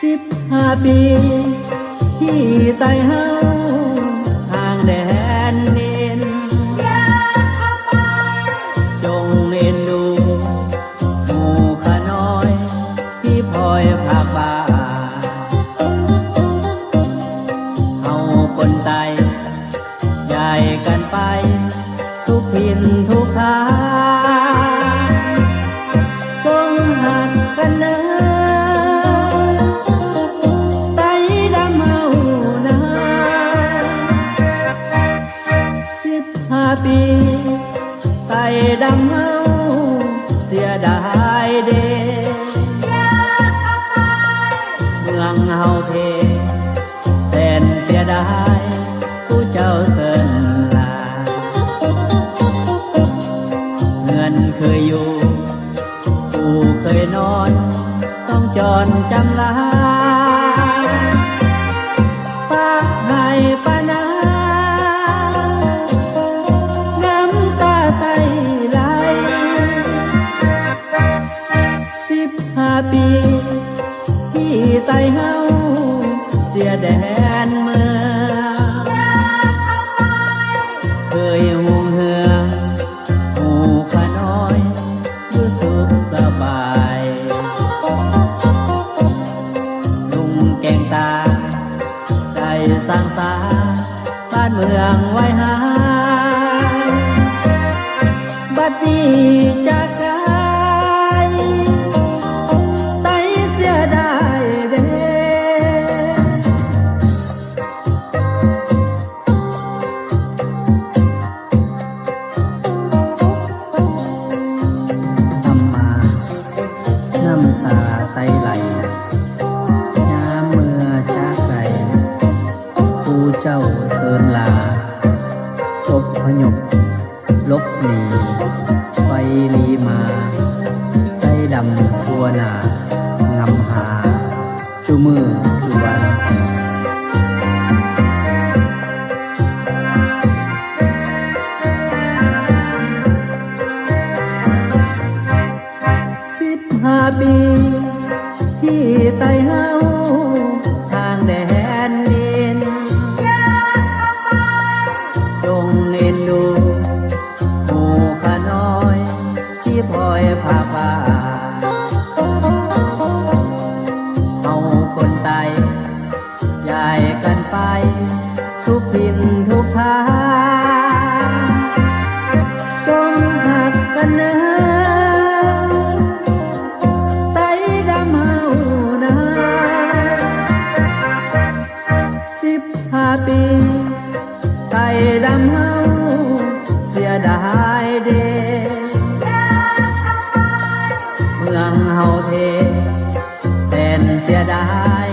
สิบห้าปีที่ไต้เฮา กันไป ทุกทินทุกทางจงหัดกันเนอไตดำเฮานาสิบห้าปีไตดำเฮาเสียดายเดเมืองเฮาเพ อนจำลา ใส่ดำเฮาเสียดายเดเมืองเฮาเทแสนเสียดาย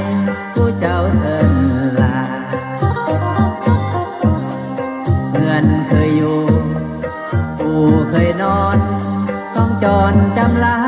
ผู้เจ้าเสินลาเงินเคยอยู่กูเคยนอน ต้องจอนจำลา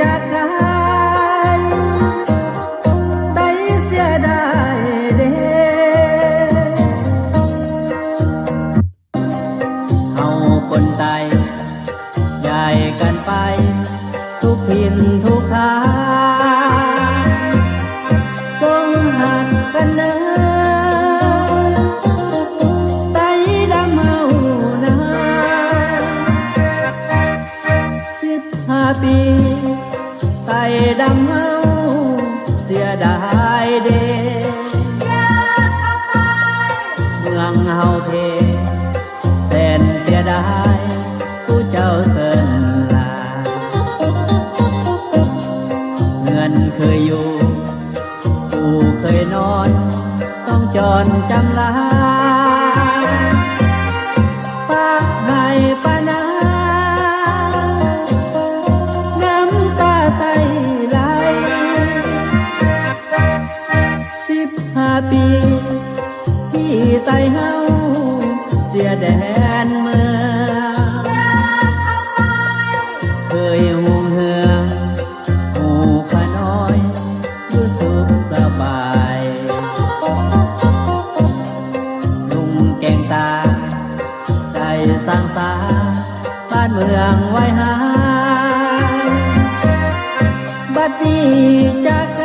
จากกายตเสียดายเด้เฮาคนไตใหญ่กันไป ทุกทินทุกทางจงหักกันนะ น สร้างสาบ้านเมืองไว้หาบัดนี้จาก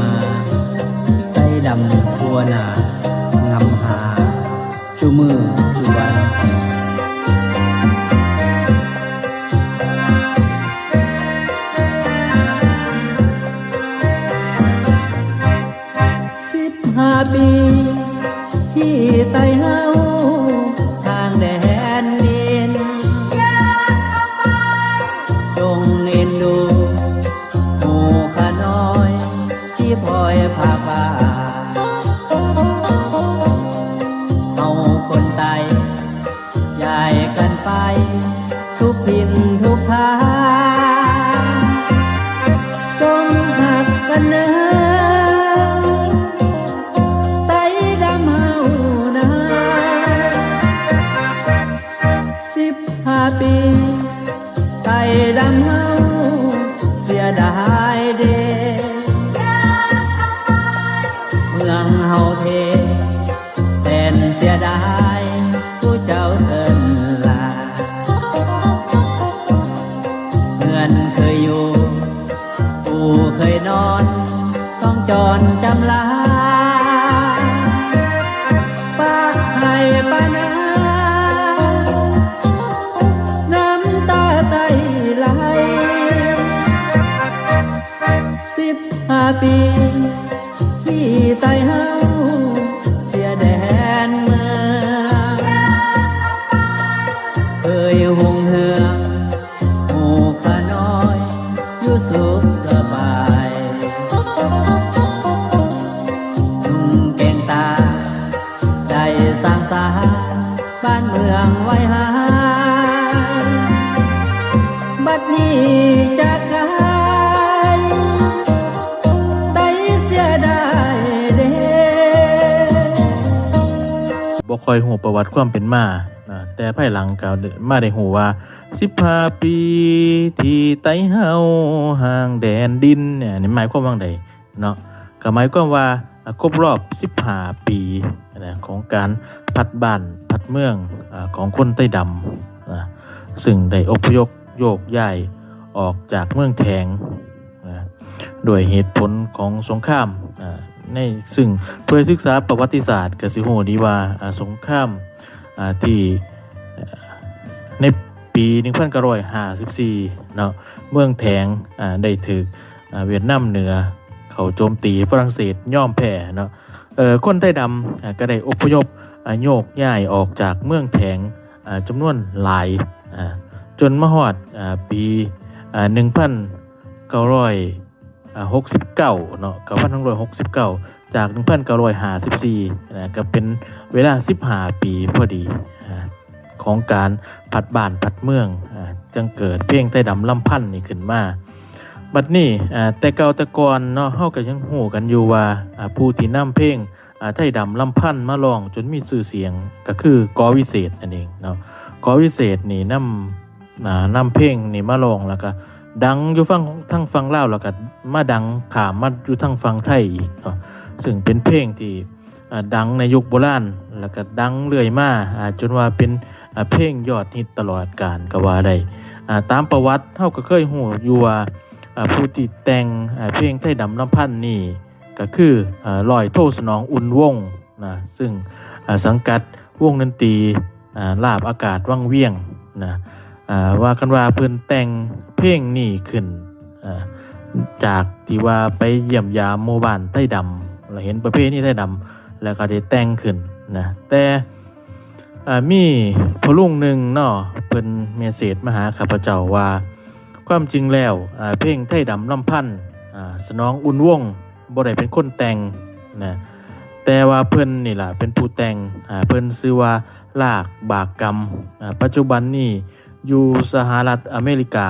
มาไตดำทัวนา เมืองเฮาเทแสนเสียดายผู้เจ้าเสินลาเงินเคยอยู่ผู้เคยนอนต้องจรจำลาปากให้ปานาน้ำตาไตไหลสิบห้าปี สุขสบายนุ่งเกงตา ได้สร้างสาบ้านเมืองไว้หาบัดนี้จากกายไตเสียได้เด้บ่ค่อยหูประวัติความเป็นมา แต่ภายหลังก็มาได้หูว่า15ปี ที่ไต้เฮาห่างแดนดินเนี่ยนี่หมายความว่าไดเนาะก็หมายความว่าครบรอบ15ปีนะของการพัดบ้านพัดเมืองอของคนใต้ดำนะซึ่งได้อพยพโยกย้ายออกจากเมืองแทงนะด้วยเหตุผลของสงครามในซึ่งเพื่อศึกษาประวัติศาสตร์กสิฮู้ดีว่าสงคราม ที่เอ่อในปี1954เนาะเมืองแถงได้ถูกอ่าเวียดนามเหนือ เขาโจมตีฝรั่งเศสย่อมแพ้เนาะเอ่อคนไต้ดำก็ได้อพยพโยกย้ายออกจากเมืองแถงจำนวนหลายจนมาฮอดอ่าปี 1900อ่า 69เนาะกับ1969 จาก 1954นะก็เป็นเวลา 15 ปีพอดีของการพัดบ้านพัดเมืองจังเกิดเพลงใต้ดำลำพันธ์นี่ขึ้นมา บัดนี้แต่เก่าแต่ก่อนเนาะเฮาก็ยังฮู้กันอยู่ว่าผู้ที่นำเพลงไทยดำลำพันธ์มาร้องจนมีชื่อเสียงก็คือกอวิเศษนั่นเองเนาะกอวิเศษนี่นำอ่านำเพลงนี่มาร้องแล้วก็ดังอยู่ฟังทั้งฟังเล่าแล้วก็ มาดังขามมาอยู่ทางฝั่งไทยอีกเนาะซึ่งเป็นเพลงที่ดังในยุคโบราณแล้วก็ดังเรื่อยมาจนว่าเป็นเพลงยอดฮิตตลอดกาลก็ว่าได้ตามประวัติเฮาก็เคยฮู้อยู่ว่าผู้ที่แต่งเพลงไทยดำลำพันนี่ก็คืออ่าร้อยโทสนองอุ่นวงนะซึ่งสังกัดวงดนตรีลาบอากาศวังเวียงนะว่ากันว่าเพิ่นแต่งเพลงนี้ขึ้นอ จากที่ว่าไปเยี่ยมยามหมู่บ้านใต้ดำเราเห็นประเพณีใต้ดำแล้วก็ได้แต่งขึ้นนะแต่อ่ามีพลุงหนึ่งเนาะเพิ่นเมสเสจมาหาข้าพเจ้าว่า ความจริงแล้วอ่าเพลงไทยดำลำพันธ์อ่าสนองอุ่นวงบ่ได้เป็นคนแต่งนะแต่ว่าเพิ่นนี่ล่ะเป็นผู้แต่งอ่าเพิ่นชื่อว่าลากบากกรรมอ่าปัจจุบันนี้อยู่สหรัฐอเมริกา